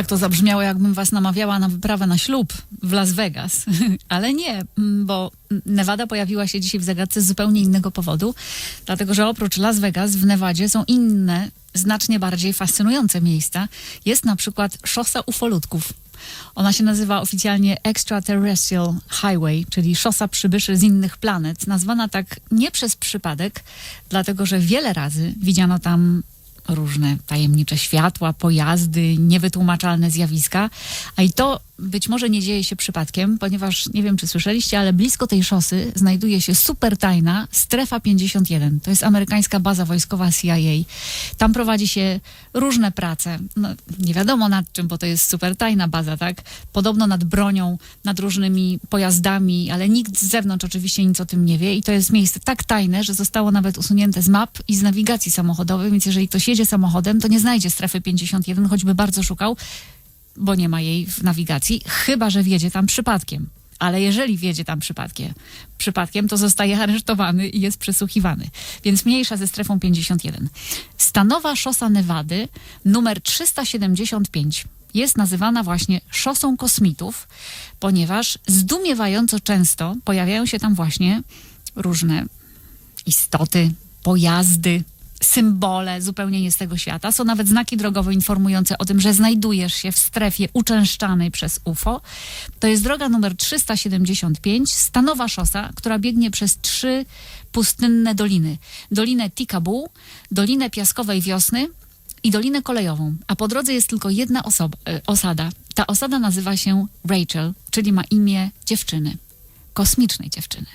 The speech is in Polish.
Tak to zabrzmiało, jakbym was namawiała na wyprawę na ślub w Las Vegas. Ale nie, mm, bo Nevada pojawiła się dzisiaj w zagadce z zupełnie innego powodu, dlatego że oprócz Las Vegas w Nevadzie są inne, znacznie bardziej fascynujące miejsca. Jest na przykład szosa ufolutków. Ona się nazywa oficjalnie Extraterrestrial Highway, czyli szosa przybyszy z innych planet, nazwana tak nie przez przypadek, dlatego że wiele razy widziano tam różne tajemnicze światła, pojazdy, niewytłumaczalne zjawiska, a i to być może nie dzieje się przypadkiem, ponieważ nie wiem, czy słyszeliście, ale blisko tej szosy znajduje się super tajna Strefa 51. To jest amerykańska baza wojskowa CIA. Tam prowadzi się różne prace. No, nie wiadomo nad czym, bo to jest super tajna baza, tak? Podobno nad bronią, nad różnymi pojazdami, ale nikt z zewnątrz oczywiście nic o tym nie wie i to jest miejsce tak tajne, że zostało nawet usunięte z map i z nawigacji samochodowej, więc jeżeli ktoś jedzie samochodem, to nie znajdzie strefy 51, choćby bardzo szukał, bo nie ma jej w nawigacji, chyba że wjedzie tam przypadkiem. Ale jeżeli wjedzie tam przypadkiem, przypadkiem, to zostaje aresztowany i jest przesłuchiwany. Więc mniejsza ze strefą 51. Stanowa szosa Nevady numer 375 jest nazywana właśnie szosą kosmitów, ponieważ zdumiewająco często pojawiają się tam właśnie różne istoty, pojazdy, symbole zupełnie nie z tego świata. Są nawet znaki drogowe informujące o tym, że znajdujesz się w strefie uczęszczanej przez UFO. To jest droga numer 375, stanowa szosa, która biegnie przez trzy pustynne doliny. Dolinę Tikabu, Dolinę Piaskowej Wiosny i Dolinę Kolejową. A po drodze jest tylko jedna osoba, e, osada. Ta osada nazywa się Rachel, czyli ma imię dziewczyny. Kosmicznej dziewczyny.